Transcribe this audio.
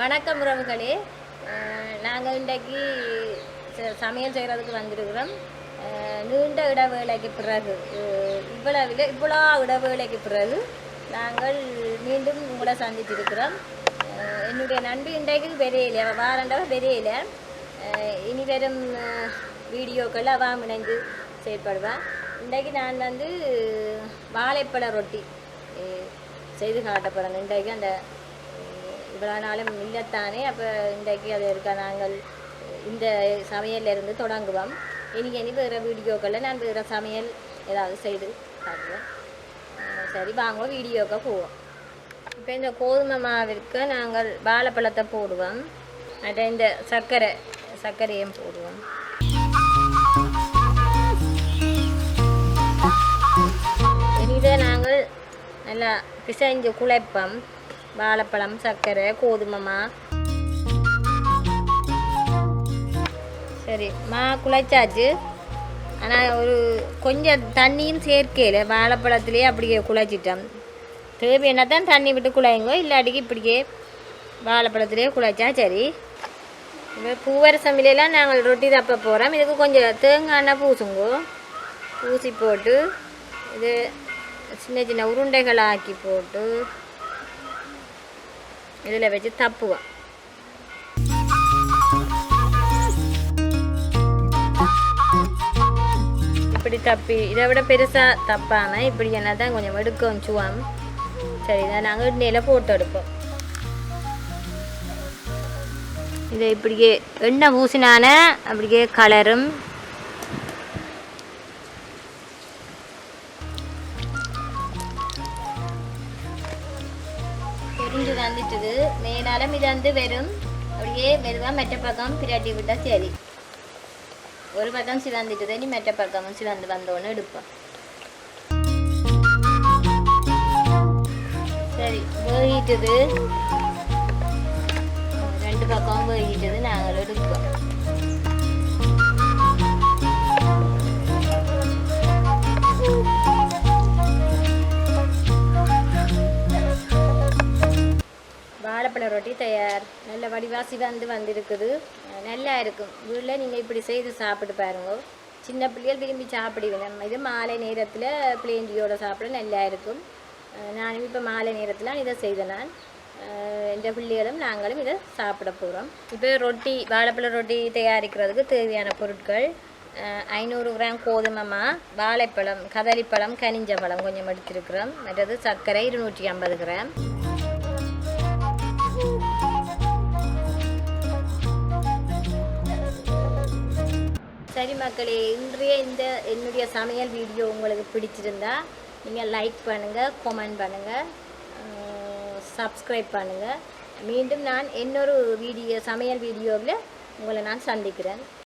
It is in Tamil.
வணக்கம் உறவுகளே. நாங்கள் இன்றைக்கு சமையல் செய்கிறதுக்கு வந்திருக்கிறோம். நீண்ட இடைவேளைக்கு பிறகு இவ்வளவு இவ்வளோ இடைவேளைக்கு பிறகு நாங்கள் மீண்டும் உங்களை சந்திச்சிருக்கிறோம் என்னுடைய நண்பு இன்றைக்கு பெரியல வாரண்டவ பெரியல இனி வரும் வீடியோக்கள் அவன் இணைந்து செயற்படுவேன் இன்றைக்கு நான் வந்து வாழைப்பழ ரொட்டி செய்து காட்ட போகிறேன் இன்றைக்கு அந்த இவ்வளோ நாளும் இல்லைத்தானே அப்போ இன்றைக்கு அது இருக்க நாங்கள் இந்த சமையலிருந்து தொடங்குவோம். இனி இனி வேறு வீடியோக்களில் நான் வேறு சமையல் ஏதாவது செய்து காட்டுவேன் சரி வாங்க வீடியோக்க போவோம். இப்போ இந்த கோதுமை மாவிற்கு நாங்கள் வாழைப்பழத்தை போடுவோம். அட்ட இந்த சர்க்கரை சர்க்கரையும் போடுவோம். இதை நாங்கள் நல்லா பிசைஞ்சு குழைப்போம். வாழைப்பழம் சர்க்கரை கோதுமைமா. சரிம்மா சரி மா குழைச்சாச்சு ஆனால் ஒரு கொஞ்சம் தண்ணியும் சேர்க்கையில் வாழைப்பழத்துலேயே அப்படியே குழைச்சிட்டோம் தேவையான தான் தண்ணி விட்டு குழையுங்க இல்லாட்டிக்கு இப்படியே வாழைப்பழத்துலேயே குழைச்சா சரி. இப்போ பூவரசம் நாங்கள் ரொட்டி தப்ப போகிறோம் இதுக்கு கொஞ்சம் தேங்காய் எண்ணெய் பூசுங்கோ. பூசி போட்டு இது சின்ன சின்ன உருண்டைகள் ஆக்கி போட்டு இதில் வச்சு தப்புவோம் இப்படி தப்பி இதை விட பெருசாக தப்பாமல் இப்படி என்ன தான் கொஞ்சம் எடுக்கும் சுவாம் சரி இதை நாங்கள் எண்ணெயில் போட்டு எடுப்போம். இதை இப்படியே எண்ணெய் பூசினான அப்படியே கலரும் பொரிஞ்சு வந்துட்டுது மேலாலும் இது வந்து வெறும் அப்படியே மெதுவாக மெட்ட பக்கம் பிராட்டி விட்டா சரி. ஒரு பக்கம் சிவந்துட்டுது நீ மெட்ட பக்கமும் சிவந்து வந்தோன்னு எடுப்போம். சரி வேகிட்டுது. ரெண்டு பக்கம் வேகிட்டுது நான் மாதிரி தயார் நல்ல வடிவாசி வந்து வந்திருக்குது. நல்லா இருக்கும். வீட்டில் நீங்கள் இப்படி செய்து சாப்பிட்டு பாருங்க. சின்ன பிள்ளைகள் விரும்பி சாப்பிடுவேன் இது மாலை நேரத்தில் பிளேண்டியோட சாப்பிட நல்லா இருக்கும். நானும் இப்போ மாலை நேரத்தில் இதை செய்தேன் நான். அஹ் பிள்ளைகளும் நாங்களும் இதை சாப்பிட போகிறோம் இப்போ ரொட்டி வாழைப்பழ ரொட்டி தயாரிக்கிறதுக்கு தேவையான பொருட்கள் ஐநூறு கிராம் கோதுமை மா வாழைப்பழம் கதளிப்பழம் கனிஞ்ச பழம் கொஞ்சம் எடுத்திருக்கிறோம். மற்றது சர்க்கரை இருநூற்றி ஐம்பது கிராம். சரி மக்களே இன்றைய இந்த என்னுடைய சமையல் வீடியோ உங்களுக்கு பிடிச்சிருந்தா நீங்கள் லைக் பண்ணுங்கள் கமெண்ட் பண்ணுங்கள் சப்ஸ்கிரைப் பண்ணுங்கள் மீண்டும் நான் இன்னொரு வீடியோ சமையல் வீடியோவில் உங்களை நான் சந்திக்கிறேன்.